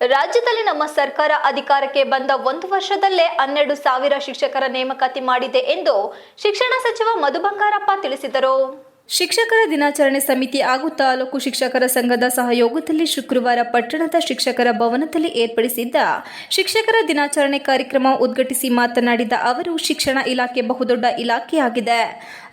ರಾಜ್ಯದಲ್ಲಿ ನಮ್ಮ ಸರ್ಕಾರ ಅಧಿಕಾರಕ್ಕೆ ಬಂದ ಒಂದು ವರ್ಷದಲ್ಲೇ ಹನ್ನೆರಡು ಸಾವಿರ ಶಿಕ್ಷಕರ ನೇಮಕಾತಿ ಮಾಡಿದೆ ಎಂದು ಶಿಕ್ಷಣ ಸಚಿವ ಮಧು ಬಂಗಾರಪ್ಪ ತಿಳಿಸಿದರು. ಶಿಕ್ಷಕರ ದಿನಾಚರಣೆ ಸಮಿತಿ ಹಾಗೂ ತಾಲೂಕು ಶಿಕ್ಷಕರ ಸಂಘದ ಸಹಯೋಗದಲ್ಲಿ ಶುಕ್ರವಾರ ಪಟ್ಟಣದ ಶಿಕ್ಷಕರ ಭವನದಲ್ಲಿ ಏರ್ಪಡಿಸಿದ್ದ ಶಿಕ್ಷಕರ ದಿನಾಚರಣೆ ಕಾರ್ಯಕ್ರಮ ಉದ್ಘಾಟಿಸಿ ಮಾತನಾಡಿದ ಅವರು, ಶಿಕ್ಷಣ ಇಲಾಖೆ ಬಹುದೊಡ್ಡ ಇಲಾಖೆಯಾಗಿದೆ.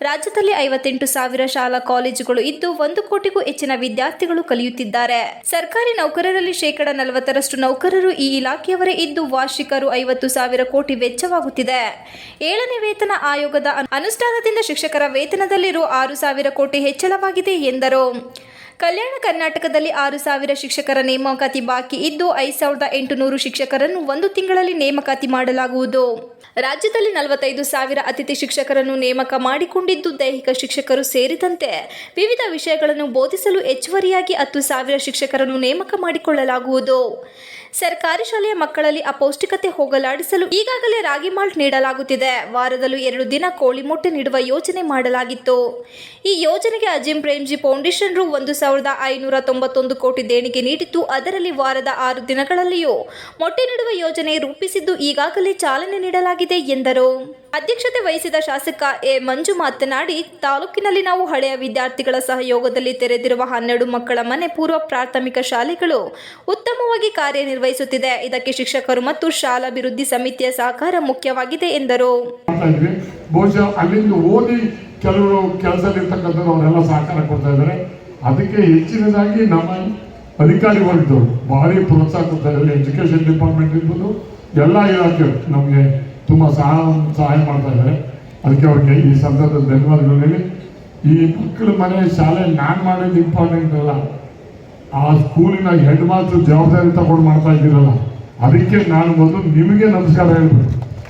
ರಾಜ್ಯದಲ್ಲಿ ಐವತ್ತೆಂಟು ಸಾವಿರ ಶಾಲಾ ಕಾಲೇಜುಗಳು ಇದ್ದು ಒಂದು ಕೋಟಿಗೂ ಹೆಚ್ಚಿನ ವಿದ್ಯಾರ್ಥಿಗಳು ಕಲಿಯುತ್ತಿದ್ದಾರೆ. ಸರ್ಕಾರಿ ನೌಕರರಲ್ಲಿ ಶೇಕಡ ನಲವತ್ತರಷ್ಟು ನೌಕರರು ಈ ಇಲಾಖೆಯವರೇ ಇದ್ದು ವಾರ್ಷಿಕರು ಐವತ್ತು ಸಾವಿರ ಕೋಟಿ ವೆಚ್ಚವಾಗುತ್ತಿದೆ. ಏಳನೇ ವೇತನ ಆಯೋಗದ ಅನು- ಅನುಷ್ಠಾನದಿಂದ ಶಿಕ್ಷಕರ ವೇತನದಲ್ಲಿರುವ ಆರು ಸಾವಿರ ಕೋಟಿ ಹೆಚ್ಚಳವಾಗಿದೆ ಎಂದರು. ಕಲ್ಯಾಣ ಕರ್ನಾಟಕದಲ್ಲಿ ಆರು ಸಾವಿರ ಶಿಕ್ಷಕರ ನೇಮಕಾತಿ ಬಾಕಿ ಇದ್ದು, ಐದು ಸಾವಿರದ ಎಂಟುನೂರು ಶಿಕ್ಷಕರನ್ನು ಒಂದು ತಿಂಗಳಲ್ಲಿ ನೇಮಕಾತಿ ಮಾಡಲಾಗುವುದು. ರಾಜ್ಯದಲ್ಲಿ ನಲವತ್ತೈದು ಸಾವಿರ ಅತಿಥಿ ಶಿಕ್ಷಕರನ್ನು ನೇಮಕ ಮಾಡಿಕೊಂಡಿದ್ದು ದೈಹಿಕ ಶಿಕ್ಷಕರು ಸೇರಿದಂತೆ ವಿವಿಧ ವಿಷಯಗಳನ್ನು ಬೋಧಿಸಲು ಹೆಚ್ಚುವರಿಯಾಗಿ ಹತ್ತು ಸಾವಿರ ಶಿಕ್ಷಕರನ್ನು ನೇಮಕ ಮಾಡಿಕೊಳ್ಳಲಾಗುವುದು. ಸರ್ಕಾರಿ ಶಾಲೆಯ ಮಕ್ಕಳಲ್ಲಿ ಅಪೌಷ್ಟಿಕತೆ ಹೋಗಲಾಡಿಸಲು ಈಗಾಗಲೇ ರಾಗಿ ಮಾಲ್ಟ್ ನೀಡಲಾಗುತ್ತಿದೆ. ವಾರದಲ್ಲೂ ಎರಡು ದಿನ ಕೋಳಿ ಮೊಟ್ಟೆ ನೀಡುವ ಯೋಜನೆ ಮಾಡಲಾಗಿತ್ತು. ಈ ಯೋಜನೆಗೆ ಅಜಿಂ ಪ್ರೇಮ್ಜಿ ಫೌಂಡೇಶನ್ ರು ಒಂದು ಸಾವಿರದ ಐನೂರ ತೊಂಬತ್ತೊಂದು ಕೋಟಿ ದೇಣಿಗೆ ನೀಡಿದ್ದು, ಅದರಲ್ಲಿ ವಾರದ ಆರು ದಿನಗಳಲ್ಲಿಯೂ ಮೊಟ್ಟೆ ನೀಡುವ ಯೋಜನೆ ರೂಪಿಸಿದ್ದು ಈಗಾಗಲೇ ಚಾಲನೆ ನೀಡಲಾಗಿದೆ. ಎಂದರು. ಅಧ್ಯಕ್ಷತೆ ವಹಿಸಿದ ಶಾಸಕ ಎ. ಮಂಜು ಮಾತನಾಡಿ, ತಾಲೂಕಿನಲ್ಲಿ ನಾವು ಹಳೆಯ ವಿದ್ಯಾರ್ಥಿಗಳ ಸಹಯೋಗದಲ್ಲಿ ತೆರೆದಿರುವ ಹನ್ನೆರಡು ಮಕ್ಕಳ ಮನೆ ಪೂರ್ವ ಪ್ರಾಥಮಿಕ ಶಾಲೆಗಳು ಉತ್ತಮವಾಗಿ ಕಾರ್ಯನಿರ್ವಹಿಸುತ್ತಿದೆ. ಇದಕ್ಕೆ ಶಿಕ್ಷಕರು ಮತ್ತು ಶಾಲಾಭಿವೃದ್ಧಿ ಸಮಿತಿಯ ಸಹಕಾರ ಮುಖ್ಯವಾಗಿದೆ ಎಂದರು. ಓದಿ ಕೆಲವರು ಅವರೆಲ್ಲ ಸಹಕಾರ ಕೊಡ್ತಾ ಇದ್ದಾರೆ. ಅದಕ್ಕೆ ಹೆಚ್ಚಿನದಾಗಿ ನಮ್ಮ ಅಧಿಕಾರಿಗಳಿದ್ದು ಭಾರಿ ಪ್ರೋತ್ಸಾಹ ಕೊಡ್ತಾ ಇದ್ದಾರೆ. ಎಜುಕೇಶನ್ ಡಿಪಾರ್ಟ್ಮೆಂಟ್ ಇರ್ಬೋದು, ಎಲ್ಲ ಇಲಾಖೆ ನಮಗೆ ತುಂಬ ಸಹಾಯ ಸಹಾಯ ಮಾಡ್ತಾ ಇದ್ದಾರೆ. ಅದಕ್ಕೆ ಅವ್ರಿಗೆ ಈ ಸಂದರ್ಭದಲ್ಲಿ ಧನ್ಯವಾದಗಳು. ಹೇಳಿ ಈ ಮಕ್ಕಳ ಮನೆ ಶಾಲೆ ನಾನು ಮಾಡೋದು ಇಂಪಾರ್ಟೆಂಟ್ ಅಲ್ಲ ಆ ಸ್ಕೂಲಿನ ಹೆಡ್ ಮಾಸ್ಟರ್ ಜವಾಬ್ದಾರಿ ತಗೊಂಡು ಮಾಡ್ತಾ ಇದ್ದೀರಲ್ಲ. ಅದಕ್ಕೆ ನಾನು ಮೊದಲು ನಿಮಗೆ ನಮಸ್ಕಾರ ಹೇಳ್ಬೇಕು.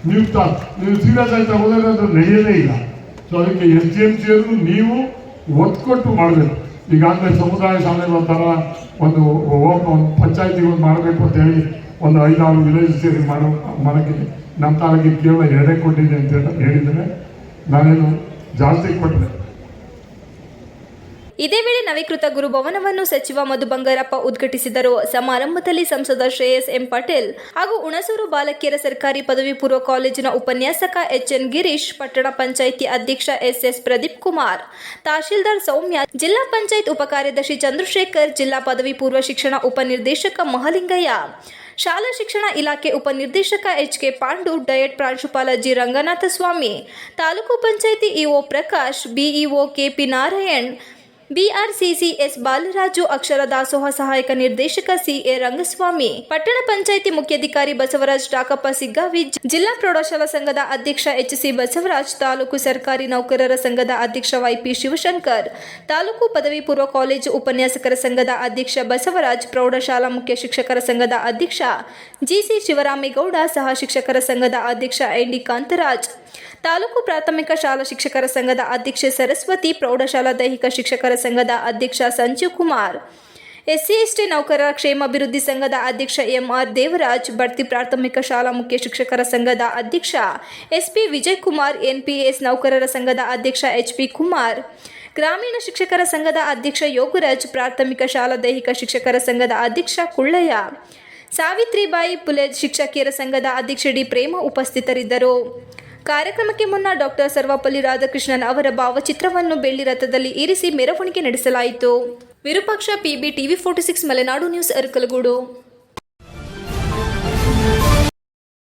ನೀವು ತ, ನೀವು ಸೀರಿಯಸ್ ಆಗಿ ತಗೋದ್ರೆ ಅದು ನಡೆಯೋದೇ ಇಲ್ಲ. ಸೊ ಅದಕ್ಕೆ ಎಸ್ ಡಿ ಸಿ ಅವರು ನೀವು ಒತ್ತು ಮಾಡಬೇಕು. ಮಾಡಬೇಕು ಈಗಾಗಲೇ ಸಮುದಾಯ ಶಾಲೆಗಳ ಥರ ಒಂದು ಒಂದು ಪಂಚಾಯತಿಗೆ ಒಂದು ಮಾಡಬೇಕು ಅಂತ ಹೇಳಿ ಒಂದು ಐದಾರು ವಿಲೇಜ್ ಸೇರಿ ಮಾಡೋ ಮಾಡೋಕ್ಕೆ ನಮ್ಮ ತಾಲೂಕಿಗೆ ಕೇವಲ ಎರಡೇ ಕೊಟ್ಟಿದೆ ಅಂತ ಹೇಳಿ ಹೇಳಿದರೆ ನಾನೇನು ಜಾಸ್ತಿ ಕೊಟ್ಟರೆ. ಇದೇ ವೇಳೆ ನವೀಕೃತ ಗುರುಭವನವನ್ನು ಸಚಿವ ಮಧು ಬಂಗಾರಪ್ಪ ಉದ್ಘಾಟಿಸಿದರು. ಸಮಾರಂಭದಲ್ಲಿ ಸಂಸದ ಶ್ರೇಯಸ್ ಎಂ ಪಟೇಲ್ ಹಾಗೂ ಹುಣಸೂರು ಬಾಲಕಿಯರ ಸರ್ಕಾರಿ ಪದವಿ ಪೂರ್ವ ಕಾಲೇಜಿನ ಉಪನ್ಯಾಸಕ ಎಚ್ ಎನ್ ಗಿರೀಶ್, ಪಟ್ಟಣ ಪಂಚಾಯಿತಿ ಅಧ್ಯಕ್ಷ ಎಸ್ ಎಸ್ ಪ್ರದೀಪ್ ಕುಮಾರ್, ತಹಶೀಲ್ದಾರ್ ಸೌಮ್ಯ, ಜಿಲ್ಲಾ ಪಂಚಾಯತ್ ಉಪಕಾರ್ಯದರ್ಶಿ ಚಂದ್ರಶೇಖರ್, ಜಿಲ್ಲಾ ಪದವಿ ಪೂರ್ವ ಶಿಕ್ಷಣ ಉಪನಿರ್ದೇಶಕ ಮಹಲಿಂಗಯ್ಯ. ಶಾಲಾ ಶಿಕ್ಷಣ ಇಲಾಖೆ ಉಪನಿರ್ದೇಶಕ ಎಚ್ ಕೆ ಪಾಂಡು, ಡಯಟ್ ಪ್ರಾಂಶುಪಾಲ G. Ranganatha Swamy, taluk panchayat EO Prakash, BEO KP Narayan BRCCS Balaraju Akshara Dasoha ಸಹಾಯಕ ನಿರ್ದೇಶಕ ಸಿಎ ರಂಗಸ್ವಾಮಿ, ಪಟ್ಟಣ ಪಂಚಾಯಿತಿ ಮುಖ್ಯಾಧಿಕಾರಿ ಬಸವರಾಜ್ ಟಾಕಪ್ಪ ಸಿಗ್ಗಾವಿ, ಜಿಲ್ಲಾ ಪ್ರೌಢಶಾಲಾ ಸಂಘದ ಅಧ್ಯಕ್ಷ ಎಚ್ ಸಿ ಬಸವರಾಜ್, ತಾಲೂಕು ಸರ್ಕಾರಿ ನೌಕರರ ಸಂಘದ ಅಧ್ಯಕ್ಷ ವೈಪಿ ಶಿವಶಂಕರ್, ತಾಲೂಕು ಪದವಿ ಪೂರ್ವ ಕಾಲೇಜು ಉಪನ್ಯಾಸಕರ ಸಂಘದ ಅಧ್ಯಕ್ಷ ಬಸವರಾಜ್, ಪ್ರೌಢಶಾಲಾ ಮುಖ್ಯ ಶಿಕ್ಷಕರ ಸಂಘದ ಅಧ್ಯಕ್ಷ ಜಿಸಿ ಶಿವರಾಮೇಗೌಡ ಸಹ ಶಿಕ್ಷಕರ ಸಂಘದ ಅಧ್ಯಕ್ಷ ಎನ್ಡಿ ಕಾಂತರಾಜ್, ತಾಲೂಕು ಪ್ರಾಥಮಿಕ ಶಾಲಾ ಶಿಕ್ಷಕರ ಸಂಘದ ಅಧ್ಯಕ್ಷೆ ಸರಸ್ವತಿ, ಪ್ರೌಢಶಾಲಾ ದೈಹಿಕ ಶಿಕ್ಷಕರ ಸಂಘದ ಅಧ್ಯಕ್ಷ ಸಂಜೀವ್ ಕುಮಾರ್. ಎಸ್ಸಿ ಎಸ್ಟಿ ನೌಕರರ ಕ್ಷೇಮಾಭಿವೃದ್ಧಿ ಸಂಘದ ಅಧ್ಯಕ್ಷ ಎಂಆರ್ ದೇವರಾಜ್, ಬಡ್ತಿ ಪ್ರಾಥಮಿಕ ಶಾಲಾ ಮುಖ್ಯ ಶಿಕ್ಷಕರ ಸಂಘದ ಅಧ್ಯಕ್ಷ ಎಸ್ಪಿ ವಿಜಯ್ ಕುಮಾರ್ ಎನ್ಪಿಎಸ್ ನೌಕರರ ಸಂಘದ ಅಧ್ಯಕ್ಷ ಎಚ್ಪಿ ಕುಮಾರ್. ಗ್ರಾಮೀಣ ಶಿಕ್ಷಕರ ಸಂಘದ ಅಧ್ಯಕ್ಷ ಯೋಗರಾಜ್, ಪ್ರಾಥಮಿಕ ಶಾಲಾ ದೈಹಿಕ ಶಿಕ್ಷಕರ ಸಂಘದ ಅಧ್ಯಕ್ಷ ಕುಳ್ಳಯ್ಯ. ಸಾವಿತ್ರಿಬಾಯಿ ಪುಲೆ ಶಿಕ್ಷಕಿಯರ ಸಂಘದ ಅಧ್ಯಕ್ಷ ಡಿ ಪ್ರೇಮ ಉಪಸ್ಥಿತರಿದ್ದರು. ಕಾರ್ಯಕ್ರಮಕ್ಕೆ ಮುನ್ನ ಡಾಕ್ಟರ್ ಸರ್ವಪಲ್ಲಿ ರಾಧಾಕೃಷ್ಣನ್ ಅವರ ಭಾವಚಿತ್ರವನ್ನು ಬೆಳ್ಳಿ ರಥದಲ್ಲಿ ಇರಿಸಿ ಮೆರವಣಿಗೆ ನಡೆಸಲಾಯಿತು. Virupaksha, PB TV forty six, Malenadu news, Arakalagudu.